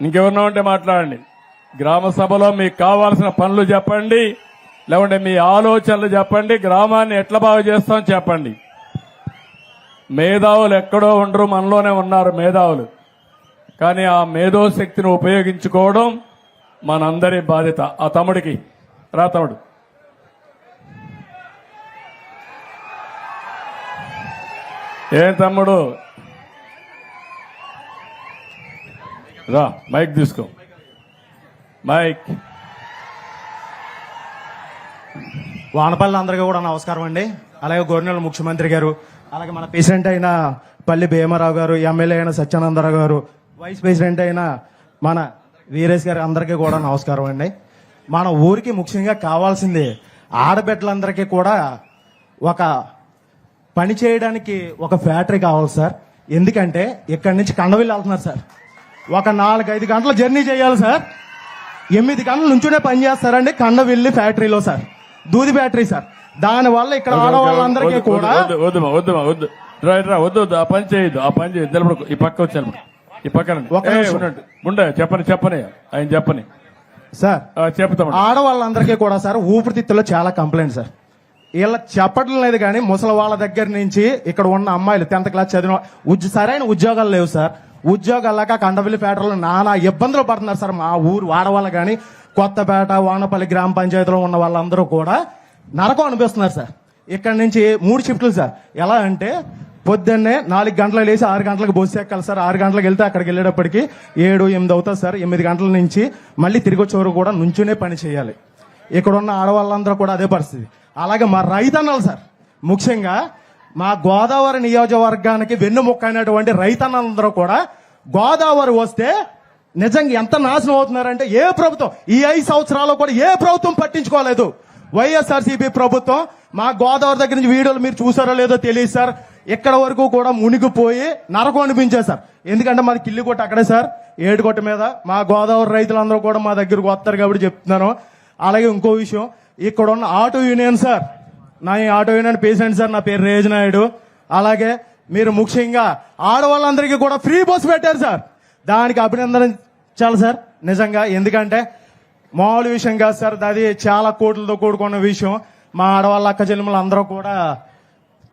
ఇంకెవరినో ఉంటే మాట్లాడండి. గ్రామ సభలో మీకు కావాల్సిన పనులు చెప్పండి. లేకుంటే మీ ఆలోచనలు చెప్పండి. గ్రామాన్ని ఎట్లా బాగు చేస్తాం చెప్పండి. మేధావులు ఎక్కడో ఉండరు మనలోనే ఉన్నారు మేధావులు. కానీ ఆ మేధోశక్తిని ఉపయోగించుకోవడం మనందరి బాధ్యత. ఆ తమ్ముడికి. రా తమ్ముడు. ఏ తమ్ముడు? రా మైక్ తీసుకో. మైక్. వానపల్లి అందరికీ కూడా నమస్కారం అండి. అలాగే గవర్నర్ ముఖ్యమంత్రి గారు అలాగే మన ప్రెసిడెంట్ అయిన పల్లి భీమారావు గారు ఎమ్మెల్యే అయిన సత్యానందరావు గారు వైస్ ప్రెసిడెంట్ అయిన మన వీరేష్ గారు అందరికీ కూడా నమస్కారం అండి. మన ఊరికి ముఖ్యంగా కావాల్సింది ఆడబిడ్డలందరికీ కూడా ఒక పని చేయడానికి ఒక ఫ్యాక్టరీ కావాలి సార్. ఎందుకంటే ఇక్కడి నుంచి కండవిల్లు వెళ్తున్నారు సార్. ఒక నాలుగైదు గంటల జర్నీ చేయాలి సార్. ఎనిమిది గంటల నుంచునే పని చేస్తారండి కండవిల్లి ఫ్యాక్టరీలో సార్. దూది ఫ్యాక్టరీ సార్. దానివల్ల ఇక్కడ ఆడవాళ్ళందరికీ కూడా వద్దు వద్దు వద్దు రా వద్దు వద్దు ఆ పని చేయొద్దు ఆ పని చేయొద్దు. నిలబడు ఈ పక్క వచ్చాను ఈ పక్కన. ఉండండి. ఉండే చెప్పని చెప్పని ఆయన చెప్పని. సార్ చెప్తాం ఆడవాళ్ళందరికీ కూడా సార్ ఊపిరితిత్తులో చాలా కంప్లైంట్ సార్. వీళ్ళ చెప్పడం లేదు కానీ ముసలి వాళ్ళ దగ్గర నుంచి ఇక్కడ ఉన్న అమ్మాయిలు టెన్త్ క్లాస్ చదివిన సరైన ఉద్యోగాలు లేవు సార్. ఉద్యోగాలు లేక కండవిల్లి నానా ఇబ్బందులు పడుతున్నారు సార్ మా ఊరు వాడవాళ్ళు కానీ కొత్తపేట వానపల్లి గ్రామ పంచాయతీలో ఉన్న వాళ్ళందరూ కూడా నరకం అనిపిస్తున్నారు సార్. ఇక్కడ నుంచి మూడు షిఫ్ట్లు సార్. ఎలా అంటే పొద్దున్నే నాలుగు గంటలకు లేచి ఆరు గంటలకు బస్సు ఎక్కాలి సార్. ఆరు గంటలకు వెళ్తే అక్కడికి వెళ్ళేటప్పటికి ఏడు ఎనిమిది అవుతుంది సార్. ఎనిమిది గంటల నుంచి మళ్ళీ తిరిగి వచ్చేవారు కూడా నుంచునే పని చేయాలి. ఇక్కడ ఉన్న ఆడవాళ్ళందరూ కూడా అదే పరిస్థితి. అలాగే మా రైతన్నలు సార్. ముఖ్యంగా మా గోదావరి నియోజకవర్గానికి వెన్నుముక్క అయినటువంటి రైతన్నలందరూ కూడా గోదావరి వస్తే నిజంగా ఎంత నాశనం అవుతున్నారంటే ఏ ప్రభుత్వం ఈ ఐదు సంవత్సరాలు కూడా ఏ ప్రభుత్వం పట్టించుకోలేదు. వైఎస్ఆర్సీపీ ప్రభుత్వం మా గోదావరి దగ్గర నుంచి వీడియోలు మీరు చూసారో లేదో తెలియదు సార్. ఇక్కడ వరకు కూడా మునిగిపోయి నరకం అనిపించారు సార్. ఎందుకంటే మాది కిల్లి కొట్టు అక్కడే సార్. ఏడుకొట్ట మీద మా గోదావరి రైతులందరూ కూడా మా దగ్గరకు వస్తారు కాబట్టి చెప్తున్నాను. అలాగే ఇంకో విషయం ఇక్కడ ఉన్న ఆటో యూనియన్ సార్. నా ఈ ఆటో యూనియన్ పేషెంట్ సార్ నా పేరు రేజ్ నాయుడు. అలాగే మీరు ముఖ్యంగా ఆడవాళ్ళందరికీ కూడా ఫ్రీ బస్సు పెట్టారు సార్. దానికి అభినందనించాలి సార్. నిజంగా ఎందుకంటే మామూలు విషయం కాదు సార్. అది చాలా కోట్లతో కూడుకున్న విషయం. మా ఆడవాళ్ళ అక్క చెల్లెములు అందరూ కూడా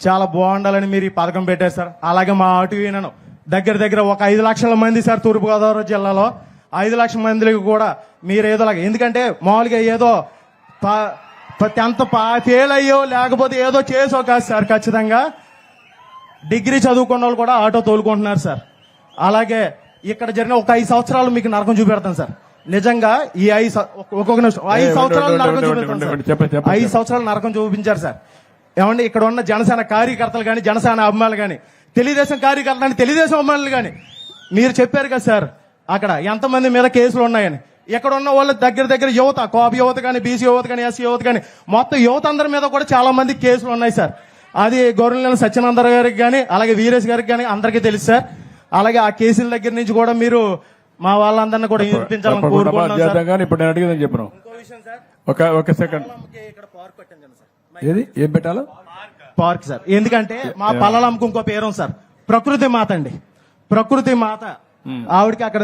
చాలా బాగుండాలని మీరు ఈ పథకం పెట్టారు సార్. అలాగే మా ఆటో యూనియన్ దగ్గర దగ్గర ఒక ఐదు లక్షల మంది సార్ తూర్పుగోదావరి జిల్లాలో. ఐదు లక్షల మందికి కూడా మీరు ఏదో ఎందుకంటే మామూలుగా ఏదో టెన్త్ ఫెయిల్ అయ్యో లేకపోతే ఏదో చేసో కాదు సార్ ఖచ్చితంగా. డిగ్రీ చదువుకున్న వాళ్ళు కూడా ఆటో తోలుకుంటున్నారు సార్. అలాగే ఇక్కడ జరిగిన ఒక ఐదు సంవత్సరాలు మీకు నరకం చూపెడతాను సార్. నిజంగా ఈ ఐదు ఒక్కొక్క నిమిషం. ఐదు సంవత్సరాలు నరకం చూపెడతాను ఐదు. సంవత్సరాలు నరకం చూపించారు సార్. ఏమండి ఇక్కడ ఉన్న జనసేన కార్యకర్తలు కానీ జనసేన అభిమానులు కానీ తెలుగుదేశం కార్యకర్తలు కానీ తెలుగుదేశం అభిమానులు కానీ మీరు చెప్పారు కదా సార్ అక్కడ ఎంతమంది మీద కేసులు ఉన్నాయని. ఇక్కడ ఉన్న వాళ్ళ దగ్గర దగ్గర యువత కోప యువత కానీ బీసీ యువత కానీ ఎస్సీ యువత కానీ మొత్తం యువత అందరి మీద కూడా చాలా మంది కేసులు ఉన్నాయి సార్. అది గౌరవ సత్యనందర గారికి కానీ అలాగే వీరేష్ గారికి కానీ అందరికీ తెలుసు సార్. అలాగే ఆ కేసుల దగ్గర నుంచి కూడా మీరు మా వాళ్ళందరినీ కూడా వినిపించాలని ఇప్పుడు నేను అడిగిందని చెప్పను? ఒక ఒక సెకండ్. Park sir. ఏది? ఏం పెట్టాలో? Park sir. ఎందుకంటే మా పల్లలంకు ఇంకో పేరు సార్. ప్రకృతి మాత అండి. ప్రకృతి మాత. ఆవిడకి అక్కడ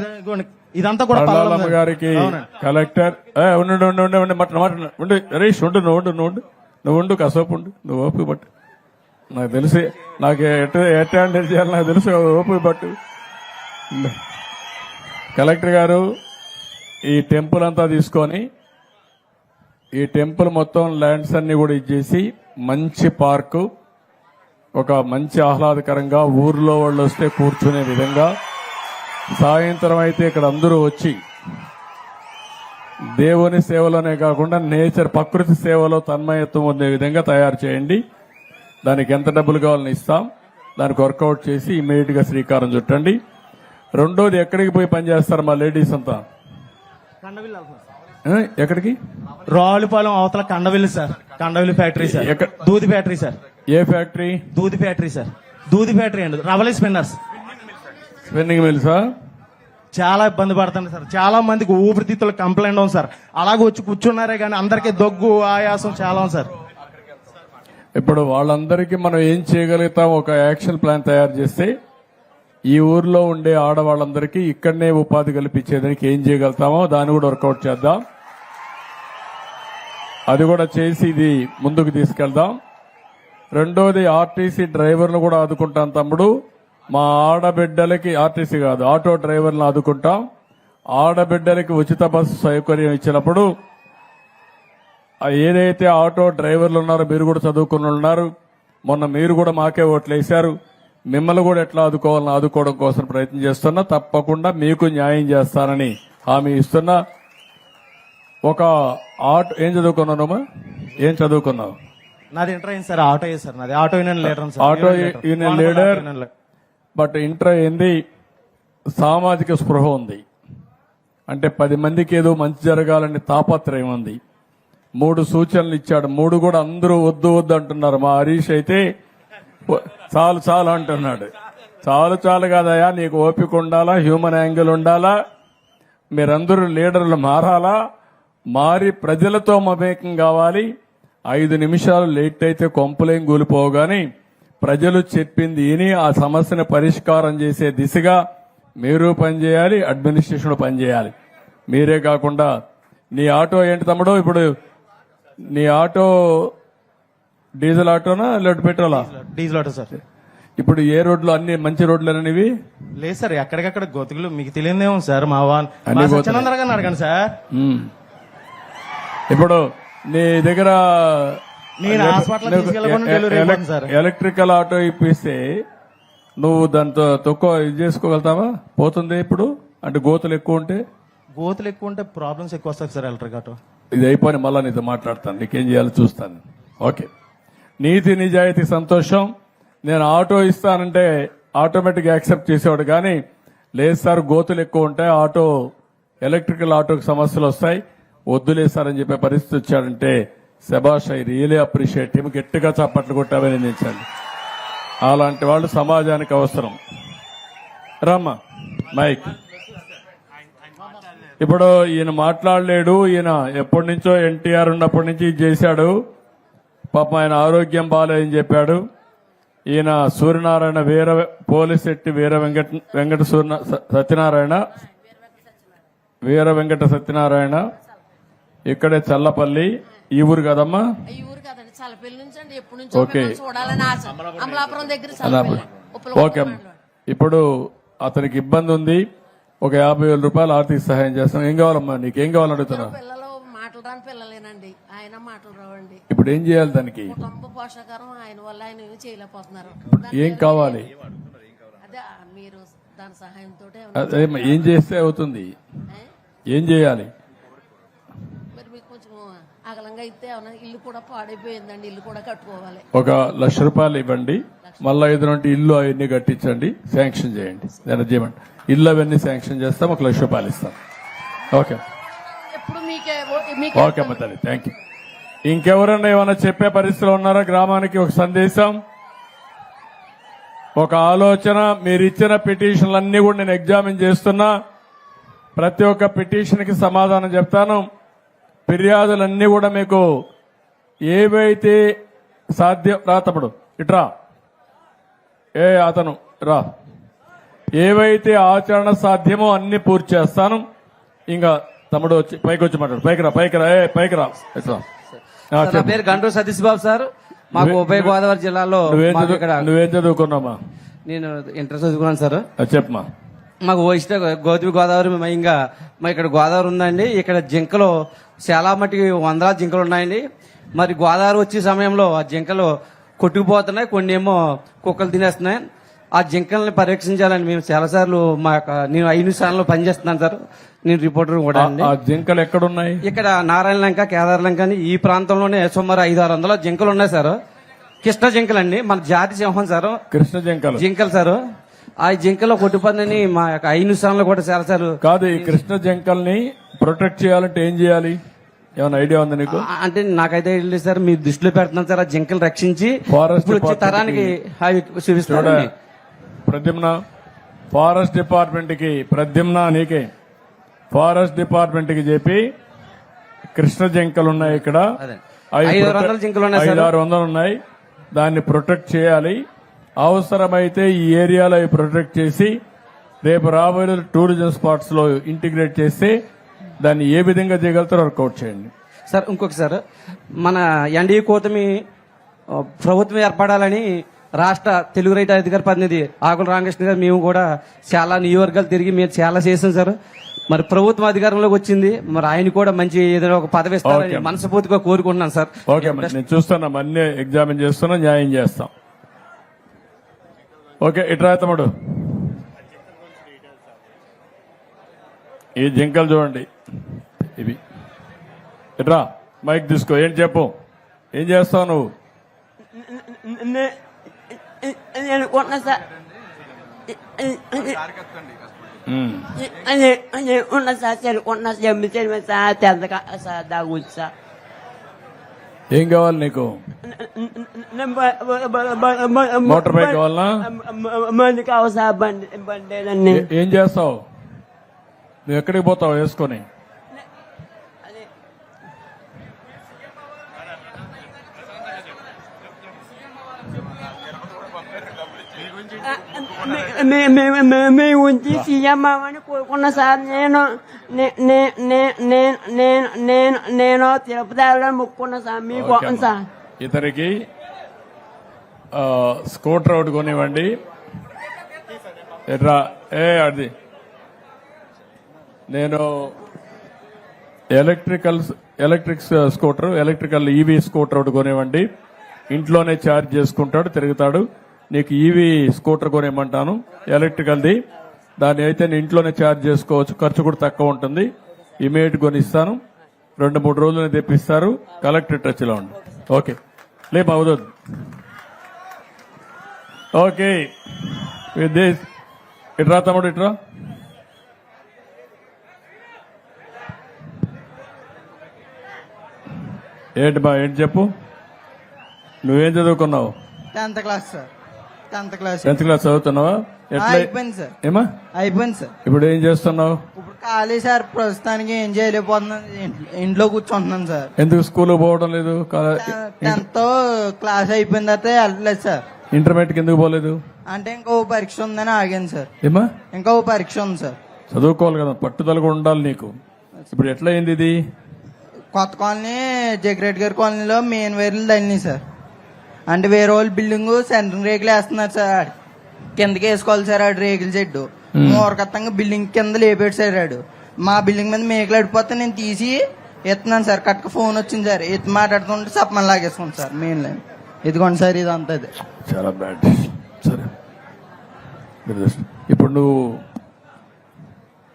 ఇదంతా కూడా పల్లాలమ్మ. గారికి. కలెక్టర్ ఉండు ఉండు, ఉండు ఉండు ఉండు మట్ మాట ఉండు హరీష్ ఉండు నువ్వు ఉండు నువ్వు ఉండు నువ్వు ఉండు కసోపు ఉండు నువ్వు ఓపిక పట్టు నాకు తెలిసి నాకు ఎట్ ఎట్ హ్యాండిల్ చేయాలి నాకు తెలుసు ఓపిక పట్టు. కలెక్టర్ గారు ఈ టెంపుల్ అంతా తీసుకొని ఈ టెంపుల్ మొత్తం ల్యాండ్స్ అన్ని కూడా ఇచ్చేసి మంచి పార్కు ఒక మంచి ఆహ్లాదకరంగా ఊర్లో వాళ్ళు వస్తే కూర్చునే విధంగా సాయంత్రం అయితే ఇక్కడ అందరూ వచ్చి దేవుని సేవలోనే కాకుండా నేచర్ ప్రకృతి సేవలో తన్మయత్వం పొందే విధంగా తయారు చేయండి. దానికి ఎంత డబ్బులు కావాలని ఇస్తాం. దానికి వర్కౌట్ చేసి ఇమీడియట్గా శ్రీకారం చుట్టండి. రెండోది ఎక్కడికి పోయి పనిచేస్తారు మా లేడీస్ అంతా? సార్. ఎక్కడికి? రావులపాలెం అవతల Kandavilli sir. Kandavilli factory sir? దూది ఫ్యాక్టరీ సార్. ఏ ఫ్యాక్టరీ? దూది ఫ్యాక్టరీ సార్. దూది ఫ్యాక్టరీ అండి. రవలి స్పిన్నర్స్. స్పిన్నింగ్ మిల్సా? చాలా ఇబ్బంది పడుతుంది సార్. చాలా మందికి ఊపిరితిత్తులు కంప్లైంట్ ఉంది సార్. అలాగే వచ్చి కూర్చున్నారే కానీ అందరికీ దగ్గు ఆయాసం చాలా ఉంది సార్. ఇప్పుడు వాళ్ళందరికీ మనం ఏం చేయగలుగుతాం? ఒక యాక్షన్ ప్లాన్ తయారు చేస్తే ఈ ఊర్లో ఉండే ఆడవాళ్ళందరికీ ఇక్కడనే ఉపాధి కల్పించేదానికి ఏం చేయగలుగుతామో దాన్ని కూడా వర్కౌట్ చేద్దాం. అది కూడా చేసి ఇది ముందుకు తీసుకెళ్దాం. రెండోది ఆర్టీసీ డ్రైవర్లు కూడా ఆదుకుంటాం తమ్ముడు. మా ఆడబిడ్డలకి ఆర్టీసీ కాదు ఆటో డ్రైవర్లను ఆదుకుంటాం ఆడబిడ్డలకి ఉచిత బస్సు సౌకర్యం ఇచ్చినప్పుడు ఏదైతే ఆటో డ్రైవర్లు ఉన్నారో మీరు కూడా చదువుకుని ఉన్నారు. మొన్న మీరు కూడా మాకే ఓట్లు వేశారు. మిమ్మల్ని కూడా ఎట్లా ఆదుకోవాలని ఆదుకోవడం కోసం ప్రయత్నం చేస్తున్నా తప్పకుండా మీకు న్యాయం చేస్తానని హామీ ఇస్తున్నా. ఒక ఆటో ఏం చదువుకున్నావు ఏం చదువుకున్నావు? నాది ఇంటర్ అయింది సార్ ఆటో సార్ నాది auto union leader auto union leader. But inter అయింది సామాజిక స్పృహ ఉంది. అంటే పది మందికి ఏదో మంచి జరగాలని తాపత్రయం ఉంది. మూడు సూచనలు ఇచ్చాడు. మూడు కూడా అందరూ వద్దు వద్దు అంటున్నారు. మా హరీష్ అయితే చాలు చాలు అంటున్నాడు. చాలు చాలు కాదయా నీకు ఓపిక ఉండాలా హ్యూమన్ యాంగిల్ ఉండాలా మీరందరూ లీడర్లు మారాలా మారి ప్రజలతో మమేకం కావాలి. ఐదు నిమిషాలు లేట్ అయితే కొంపలేం కూలిపోగాని ప్రజలు చెప్పింది విని ఆ సమస్యను పరిష్కారం చేసే దిశగా మీరు పనిచేయాలి అడ్మినిస్ట్రేషన్ పనిచేయాలి. మీరే కాకుండా నీ ఆటో ఏంటి తమ్ముడు? ఇప్పుడు నీ ఆటో డీజిల్ ఆటోనా లేదా పెట్రోలా? Diesel auto sir. ఇప్పుడు ఏ రోడ్లు అన్ని మంచి రోడ్లు అనేవి లేదు సార్ ఎక్కడికక్కడ గోతుకులు మీకు తెలియదేమో సార్ మా వాన్ గోతులే. గారిని అడగండి సార్. ఇప్పుడు నీ దగ్గర ఎలక్ట్రికల్ ఆటో ఇప్పిస్తే నువ్వు దాంతో తక్కువ ఇది చేసుకోగలుగుతావా? పోతుంది ఇప్పుడు? అంటే గోతులు ఎక్కువ ఉంటే? గోతులు ఎక్కువ ఉంటే ప్రాబ్లమ్స్ ఎక్కువ వస్తాయి సార్ ఎలక్ట్రిక్ ఆటో. ఇది అయిపోయి మళ్ళా నీతో మాట్లాడతాను. నీకేం చేయాలో చూస్తాను. ఓకే. నీతి నిజాయితీ సంతోషం. నేను ఆటో ఇస్తానంటే ఆటోమేటిక్ యాక్సెప్ట్ చేసేవాడు కానీ లేదు సార్ గోతులు ఎక్కువ ఉంటాయి. ఆటో ఎలక్ట్రికల్ ఆటోకి సమస్యలు వస్తాయి. వద్దులేదు సార్ అని చెప్పే పరిస్థితి వచ్చాడంటే శబాష్ ఐ రియలీ అప్రిషియేట్ హిమ్. గట్టిగా చప్పట్లు కొట్టామని నిందించండి. అలాంటి వాళ్ళు సమాజానికి అవసరం. రమ్మ మైక్. ఇప్పుడు ఈయన మాట్లాడలేడు. ఈయన ఎప్పటి నుంచో ఎన్టీఆర్ ఉన్నప్పటి నుంచి చేశాడు. పాపం ఆయన ఆరోగ్యం బాగాలేదని చెప్పాడు. ఈయన సూర్యనారాయణ వీర పోలీస్ శెట్టి వీర వెంకట వెంకట సూర్య సత్యనారాయణ. వీర వెంకట సత్యనారాయణ. ఇక్కడే చల్లపల్లి. ఈ ఊరు కదమ్మా? ఈ ఊరు కదండి నుంచి అండి. ఎప్పటి నుంచో ఓకే. మిమ్మల్ని చూడాలని ఆశ. అమలాపురం దగ్గర. అలా చల్లపల్లి. ఉప్పల ఓకే. అమ్మ. ఇప్పుడు అతనికి ఇబ్బంది ఉంది. ఒక యాభై వేల రూపాయలు ఆర్థిక సహాయం చేస్తాం. ఏం కావాలమ్మా నీకేం? కావాలని అడుగుతున్నా? పిల్లలు మాటలు రాని పిల్లలేనండి. ఆయన మాటలు రావండి. ఇప్పుడు ఏం చేయాలి దానికి? కుటుంబ పోషకారం ఆయన వల్ల ఆయన ఏమీ చేయలేకపోతున్నారు. ఏం కావాలి? అదే మీరు దాని సహాయంతో అదే ఏం చేస్తే అవుతుంది? ఏం చేయాలి? అగలంగా అయితే ఇల్లు కూడా పాడైపోయిందండి ఇల్లు కూడా కట్టుకోవాలి. ఒక లక్ష రూపాయలు ఇవ్వండి. మళ్ళా ఐదు నుండి ఇల్లు అవన్నీ కట్టించండి. శాంక్షన్ చేయండి. నేను చేయమండి. ఇల్లు అవన్నీ శాంక్షన్ చేస్తాం ఒక లక్ష రూపాయలు ఇస్తాం. ఓకే. ఎప్పుడు మీకే మీకే ఓకే అమ్మ తల్లి థ్యాంక్ యూ ఇంకెవరన్నా ఏమైనా చెప్పే పరిస్థితిలో ఉన్నారా? గ్రామానికి ఒక సందేశం. ఒక ఆలోచన మీరు ఇచ్చిన పిటిషన్లన్నీ కూడా నేను ఎగ్జామిన్ చేస్తున్నా. ప్రతి ఒక్క పిటిషన్కి సమాధానం చెప్తాను. ఫిర్యాదులన్నీ కూడా మీకు ఏవైతే సాధ్యం రా తమ్ముడు ఇట్రా ఏ అతను రా. ఏవైతే ఆచరణ సాధ్యమో అన్ని పూర్తి చేస్తాను. ఇంకా తమ్ముడు వచ్చి పైకి వచ్చి మాట్లాడు. పైకి రా పైకి రా. ఏ పైకి రా. నా. పేరు గంటూ సతీష్ బాబు సార్. మాకు ఉభయ గోదావరి జిల్లాలో నువ్వేం చదువుకున్నామా నేను ఇంటర్ చదువుకున్నాను సార్. చెప్పమా మాకు గోదావరి గోదావరి మయంగా మా ఇక్కడ గోదావరి ఉందండి. ఇక్కడ జింకలు చాలా మటుకి వందల జింకలు ఉన్నాయండి. మరి గోదావరి వచ్చే సమయంలో ఆ జింకలు కొట్టుకుపోతున్నాయి. కొన్ని ఏమో కుక్కలు తినేస్తున్నాయి. ఆ జింకల్ని పరీక్షించాలని మేము చాలాసార్లు మా యొక్క నేను ఐదు స్థానంలో పనిచేస్తున్నాను సార్. నేను రిపోర్టర్ కూడా అండి. ఆ జింకలు ఎక్కడున్నాయి? ఇక్కడ నారాయణ లంక కేదార్ లంక అని ఈ ప్రాంతంలోనే సుమారు ఐదు ఆరు వందల జింకలు ఉన్నాయి సార్. కృష్ణ జింకలు అండి. మన జాతి సింహం సార్. కృష్ణ జింకలు. జింకలు సార్. ఆ జింకలో కొట్టుపందని మా యొక్క ఐదు స్థానంలో కూడా చాలా సార్ కాదు ఈ కృష్ణ జింకల్ని ప్రొటెక్ట్ చేయాలంటే ఏం చేయాలి? ఏమైనా ఐడియా ఉంది నీకు? అంటే నాకైతే తెలియదు సార్ మీరు దృష్టిలో పెడుతున్నాను సార్ ఆ జింకలు రక్షించి ఇప్పుడు వచ్చే తరానికి అవి ప్రద్యుమ్న ఫారెస్ట్ డిపార్ట్మెంట్కి ప్రద్యుమ్న నీకే. ఫారెస్ట్ డిపార్ట్మెంట్కి చెప్పి కృష్ణ జింకలు ఉన్నాయి ఇక్కడ. ఐదు ఆరు వందల జింకలు ఉన్నాయి దాన్ని ప్రొటెక్ట్ చేయాలి. అవసరమైతే ఈ ఏరియాలో ప్రొటెక్ట్ చేసి రేపు రాబోయే టూరిజం స్పాట్స్లో ఇంటిగ్రేట్ చేస్తే దాన్ని ఏ విధంగా చేయగలుగుతారో వర్కౌట్ చేయండి. సార్ ఇంకొక సార్ మన ఎన్డీఏ కూటమి ఆ, ప్రభుత్వం ఏర్పడాలని రాష్ట్ర తెలుగు రైతు అధికార ప్రతినిధి ఆకుల రామకృష్ణ గారు మేము కూడా చాలా నియోజకవర్గాలు తిరిగి మేము చాలా చేసాం సార్. మరి ప్రభుత్వం అధికారంలోకి వచ్చింది మరి ఆయన కూడా మంచి ఏదైనా ఒక పదవి ఇస్తారని. మనస్ఫూర్తిగా కోరుకుంటున్నాను సార్. ఓకే నేను చూస్తున్నా అన్ని ఎగ్జామిన్ చేస్తున్నా న్యాయం చేస్తాం. ఓకే ఇట్రా తమ్ముడు. ఈ జింకలు చూడండి. ఇవి ఎట్రా మైక్ తీసుకో ఏం చెప్పు ఏం చేస్తావు నువ్వు నేను కొన్న సార్ ఉన్న సార్ సరే సార్ తెల్లగా సార్ సార్ ఏం కావాలి నీకు మోటార్ బైక్ కావాలా మంది సార్ బండి బండి ఏం చేస్తావు నువ్వు ఎక్కడికి పోతావు వేసుకొని మీ ఉంచి సీఎం అవ్వని కోరుకున్నా సార్ నేను నేను నేను తిరుపతి వెళ్ళాలని మొక్కుకున్నా సార్ మీకు. సార్. ఇతనికి స్కూటర్ ఒకటి కొనివ్వండి. ఎట్రా ఏ అది. నేను electrical electric scooter electrical EV scooter ఒకటి కొనివ్వండి. ఇంట్లోనే ఛార్జ్ చేసుకుంటాడు తిరుగుతాడు. నీకు ఈవీ స్కూటర్ కొనివ్వమంటాను. ఎలక్ట్రికల్ది. దాన్ని అయితే నేను ఇంట్లోనే ఛార్జ్ చేసుకోవచ్చు. ఖర్చు కూడా తక్కువ ఉంటుంది. ఇమీడియట్ కొనిస్తాను. రెండు మూడు రోజులు తెప్పిస్తారు. కలెక్టర్ టచ్లో ఉండి. ఓకే. లే అవుతుంది ఓకే. విత్ దిస్ ఇట్రా తమ్ముడు ఇట్రా ఏంటి బా ఏంటి చెప్పు? నువ్వేం చదువుకున్నావు? Tenth class sir. Tenth class. Tenth class చదువుతున్నావా? ఎట్లా అయిపోయింది సార్. ఏమా? అయిపోయింది సార్. ఇప్పుడు ఏం చేస్తున్నావు? ఇప్పుడు ఖాళీ సార్. ప్రస్తుతానికి ఏం చేయలేకపోతున్నాను. ఇంట్లో- కూర్చుంటున్నాను సార్. ఎందుకు స్కూల్ పోవడం లేదు? టెన్త్ క్లాస్ అయిపోయిన తర్వాత వెళ్ళలేదు సార్. ఇంటర్మీడియట్ ఎందుకు పోలేదు? అంటే ఇంకో పరీక్ష ఉందని ఆగాను సార్. ఏమా? ఇంకో పరీక్ష ఉంది సార్. చదువుకోవాలి కదా పట్టుదల కూడా ఉండాలి నీకు. ఇప్పుడు ఎట్లా అయింది ఇది? కొత్త కాలనీ జగ్రెడ్ గారి కాలనీలో మెయిన్ వైర్లు తల్లినాయి సార్. అంటే వేరే వాళ్ళు బిల్డింగ్ సెంట్రింగ్ రేకులు వేస్తున్నారు సార్ కిందకి వేసుకోవాలి సార్ ఆడు రేకుల చెట్టు మూరకత్తంగా బిల్డింగ్ కింద లేపాడు సార్ ఆడు. మా బిల్డింగ్ మీద మేకలు అడిపోతే నేను తీసి ఎత్తున్నాను సార్. కట్టుకు ఫోన్ వచ్చింది సార్. ఎత్తి మాట్లాడుతుంటే సప్పని లాగేసుకోండి సార్ మెయిన్ లైన్ ఇదిగోండి సార్ ఇదంతా ఇది. చాలా బ్యాడ్ సరే. ఇప్పుడు నువ్వు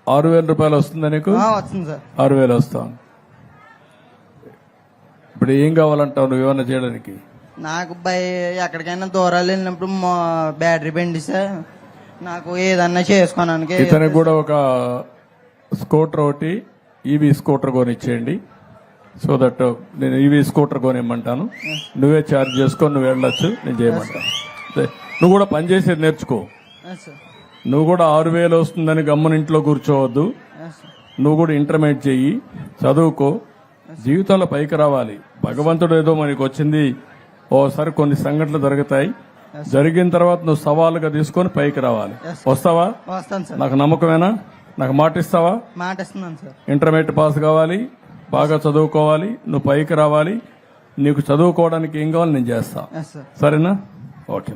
ఆరు వేల రూపాయలు వస్తుందా నీకు? వస్తుంది సార్. ఆరు వేలు వస్తాం. ఇప్పుడు ఏం కావాలంటావు నువ్వు ఏమైనా చేయడానికి? నాకు బై ఎక్కడికైనా దూరాలు వెళ్ళినప్పుడు బ్యాటరీ బండి సార్. నాకు ఏదన్నా చేసుకోవడానికి ఇతనికి కూడా ఒక స్కూటర్ ఒకటి ఈవీ స్కూటర్ కొనిచ్చేయండి. సో దట్ నేను ఈవీ స్కూటర్ కొనిమ్మంటాను. నువ్వే ఛార్జ్ చేసుకొని నువ్వు వెళ్ళొచ్చు నేను చేయమంటాను. అదే. నువ్వు కూడా పని చేసేది నేర్చుకో. నువ్వు కూడా ఆరు వేలు వస్తుందని గమ్మున ఇంట్లో కూర్చోవద్దు. నువ్వు కూడా ఇంటర్మీడియట్ చెయ్యి. చదువుకో. జీవితంలో పైకి రావాలి. భగవంతుడు ఏదో మనకి వచ్చింది. ఓసారి కొన్ని సంఘటనలు జరుగుతాయి. జరిగిన తర్వాత నువ్వు సవాలుగా తీసుకొని పైకి రావాలి. వస్తావా? నాకు నమ్మకమేనా? నాకు మాట ఇస్తావా? ఇంటర్మీడియట్ పాస్ కావాలి. బాగా చదువుకోవాలి. నువ్వు పైకి రావాలి. నీకు చదువుకోవడానికి ఏం కావాలి నేను చేస్తా. సరేనా? ఓకే.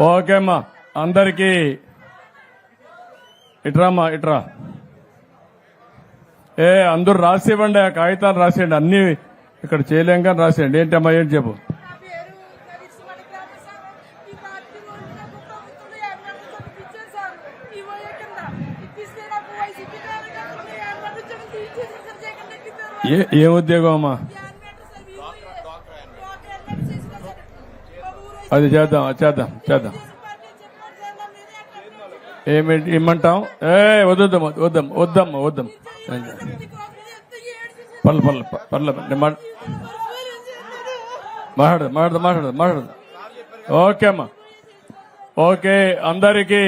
ఓకే అమ్మా అందరికీ ఇట్రామ్మా ఇట్రా. ఏ అందరు రాసివ్వండి ఆ కాగితాలు రాసేయండి అన్ని ఇక్కడ చేయలేం కానీ రాసేయండి. ఏంటమ్మా ఏంటి చెప్పు? ఏ ఏ ఉద్యోగం అమ్మా? అది చేద్దాం చేద్దాం చేద్దాం. ఏమి ఇమ్మంటాం ఏ వద్దమ్మ వద్దమ్మ వద్దమ్మ వద్దమ్మ. పర్ల పర్ల పర్ల మాట్లాడదు మాట్లాడదు మాట్లాడదు మాట్లాడదు ఓకే అమ్మా. ఓకే అందరికీ